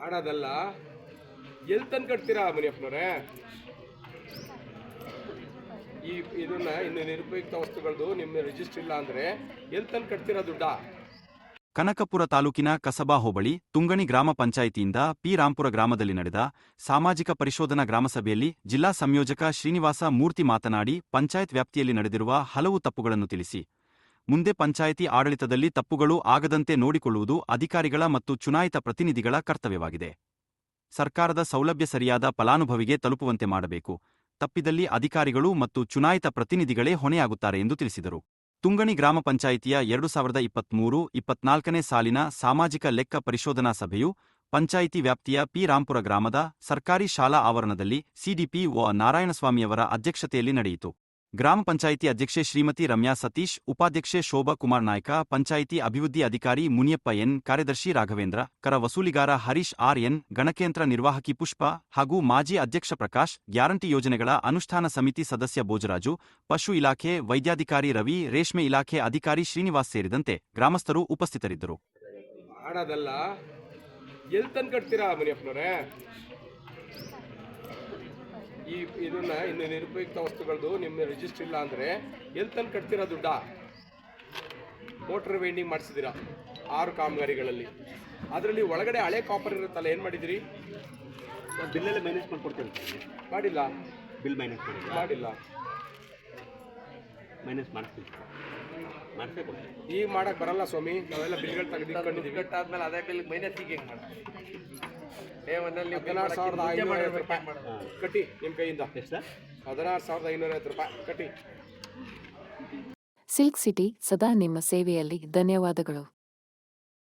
ಮಾಡೋದಲ್ಲ ಎಲ್ಲಿ ತಂದು ಕಟ್ತೀರಾ ಮುನಿಯಪ್ಪನವ್ರೆ? ಈ ಇದನ್ನ ಇನ್ನು ನಿರುಪಯುಕ್ತ ವಸ್ತುಗಳದ್ದು ನಿಮ್ಮ ರಿಜಿಸ್ಟರ್ ಇಲ್ಲ ಅಂದ್ರೆ ಎಲ್ಲಿ ತಂದು ಕಟ್ತೀರಾ ದುಡ್ಡ? ಕನಕಪುರ ತಾಲೂಕಿನ ಕಸಬಾ ಹೋಬಳಿ, ತುಂಗಣಿ ಗ್ರಾಮ ಪಂಚಾಯಿತಿಯಿಂದ ಪಿ. ರಾಂಪುರ ಗ್ರಾಮದಲ್ಲಿ ನಡೆದ ಸಾಮಾಜಿಕ ಪರಿಶೋಧನಾ ಗ್ರಾಮಸಭೆಯಲ್ಲಿ ಜಿಲ್ಲಾ ಸಂಯೋಜಕ ಶ್ರೀನಿವಾಸ ಮೂರ್ತಿ ಮಾತನಾಡಿ, ಪಂಚಾಯತ್ ವ್ಯಾಪ್ತಿಯಲ್ಲಿ ನಡೆದಿರುವ ಹಲವು ತಪ್ಪುಗಳನ್ನು ತಿಳಿಸಿ. ಮುಂದೆ ಪಂಚಾಯಿತಿ ಆಡಳಿತದಲ್ಲಿ ತಪ್ಪುಗಳು ಆಗದಂತೆ ನೋಡಿಕೊಳ್ಳುವುದು ಅಧಿಕಾರಿಗಳ ಮತ್ತು ಚುನಾಯಿತ ಪ್ರತಿನಿಧಿಗಳ ಕರ್ತವ್ಯವಾಗಿದೆ. ಸರ್ಕಾರದ ಸೌಲಭ್ಯ ಸರಿಯಾದ ಫಲಾನುಭವಿಗೆ ತಲುಪುವಂತೆ ಮಾಡಬೇಕು. ತಪ್ಪಿದಲ್ಲಿ ಅಧಿಕಾರಿಗಳು ಮತ್ತು ಚುನಾಯಿತ ಪ್ರತಿನಿಧಿಗಳೇ ಹೊಣೆಯಾಗುತ್ತಾರೆ ಎಂದು ತಿಳಿಸಿದರು. ತುಂಗಣಿ ಗ್ರಾಮ ಪಂಚಾಯಿತಿಯ ಎರಡು ಸಾವಿರದ ಇಪ್ಪತ್ಮೂರು ಇಪ್ಪತ್ನಾಲ್ಕನೇ ಸಾಲಿನ ಸಾಮಾಜಿಕ ಲೆಕ್ಕ ಪರಿಶೋಧನಾ ಸಭೆಯು ಪಂಚಾಯಿತಿ ವ್ಯಾಪ್ತಿಯ ಪಿ. ರಾಂಪುರ ಗ್ರಾಮದ ಸರ್ಕಾರಿ ಶಾಲಾ ಆವರಣದಲ್ಲಿ ಸಿಡಿಪಿ ಒ. ನಾರಾಯಣಸ್ವಾಮಿಯವರ ಅಧ್ಯಕ್ಷತೆಯಲ್ಲಿ ನಡೆಯಿತು. ಗ್ರಾಮ ಪಂಚಾಯಿತಿ ಅಧ್ಯಕ್ಷೆ ಶ್ರೀಮತಿ ರಮ್ಯಾ ಸತೀಶ್, ಉಪಾಧ್ಯಕ್ಷೆ ಶೋಭಾ ಕುಮಾರ್ ನಾಯ್ಕ, ಪಂಚಾಯಿತಿ ಅಭಿವೃದ್ಧಿ ಅಧಿಕಾರಿ ಮುನಿಯಪ್ಪ ಎನ್, ಕಾರ್ಯದರ್ಶಿ ರಾಘವೇಂದ್ರ, ಕರ ವಸೂಲಿಗಾರ ಹರೀಶ್ ಆರ್ ಎನ್ ಗಣಕಯಂತ್ರ ನಿರ್ವಾಹಕಿ ಪುಷ್ಪ ಹಾಗೂ ಮಾಜಿ ಅಧ್ಯಕ್ಷ ಪ್ರಕಾಶ್, ಗ್ಯಾರಂಟಿ ಯೋಜನೆಗಳ ಅನುಷ್ಠಾನ ಸಮಿತಿ ಸದಸ್ಯ ಭೋಜರಾಜು, ಪಶು ಇಲಾಖೆ ವೈದ್ಯಾಧಿಕಾರಿ ರವಿ, ರೇಷ್ಮೆ ಇಲಾಖೆ ಅಧಿಕಾರಿ ಶ್ರೀನಿವಾಸ್ ಸೇರಿದಂತೆ ಗ್ರಾಮಸ್ಥರು ಉಪಸ್ಥಿತರಿದ್ದರು ಮಾಡೋದಲ್ಲ ಎಲ್ಲಿ ತಂದು ಕಟ್ತೀರಾ ಮುನಿಯಪ್ಪನವ್ರೆ ಈ ಇದನ್ನ ಇನ್ನು ನಿರುಪಯುಕ್ತ ವಸ್ತುಗಳದ್ದು ನಿಮ್ಮ ರಿಜಿಸ್ಟರ್ ಇಲ್ಲ ಅಂದ್ರೆ ಎಲ್ಲಿ ತಂದು ಕಟ್ತೀರಾ ದುಡ್ಡ? ಮೋಟ್ರ್ ವೆಂಡಿಂಗ್ ಮಾಡಿಸಿದ್ದೀರಾ ಆರು ಕಾಮಗಾರಿಗಳಲ್ಲಿ. ಅದರಲ್ಲಿ ಒಳಗಡೆ ಹಳೆ ಕಾಪರ್ ಇರುತ್ತಲ್ಲ ಏನು ಮಾಡಿದಿರಿ ಬಿಲ್ಲೆಲ್ಲ ಮೈನಸ್ ಮಾಡ್ಕೊಡ್ತೀವಿ ಮಾಡಿಲ್ಲ. ಬಿಲ್ ಮೈನಸ್ ಮಾಡಿ ಮಾಡಿಲ್ಲ. ಮೈನಸ್ ಮಾಡಿಸ್ತೀವಿ ಈಗ ಮಾಡಕ್ ಬರಲ್ಲ ಸ್ವಾಮಿ. ನಾವೆಲ್ಲ ಬಿಲ್ಗಳು ತೆಗೆದಿಟ್ಕೊಂಡಿದ್ದೀವಿ ಕಟ್ಟಾದ್ಮೇಲೆ ಅದೇ ಬಿಲ್ ಮೈನಸ್ ಈಗ ಹೆಂಗ್ ಮಾಡ್ತಾರೆ? ಡೇ ಹದಿನಾರು ಸಾವಿರದ ಐನೂರ ಐವತ್ತು ರೂಪಾಯಿ. ಕಟ್ಟಿ ನಿಮ್ಮ ಕೈಯಿಂದ. ಎಷ್ಟು ಹದಿನಾರು ಸಾವಿರದ ಐನೂರ ಐವತ್ತು ರೂಪಾಯಿ. ಕಟ್ಟಿ. ಸಿಲ್ಕ್ ಸಿಟಿ ಸದಾ ನಿಮ್ಮ ಸೇವೆಯಲ್ಲಿ ಧನ್ಯವಾದಗಳು.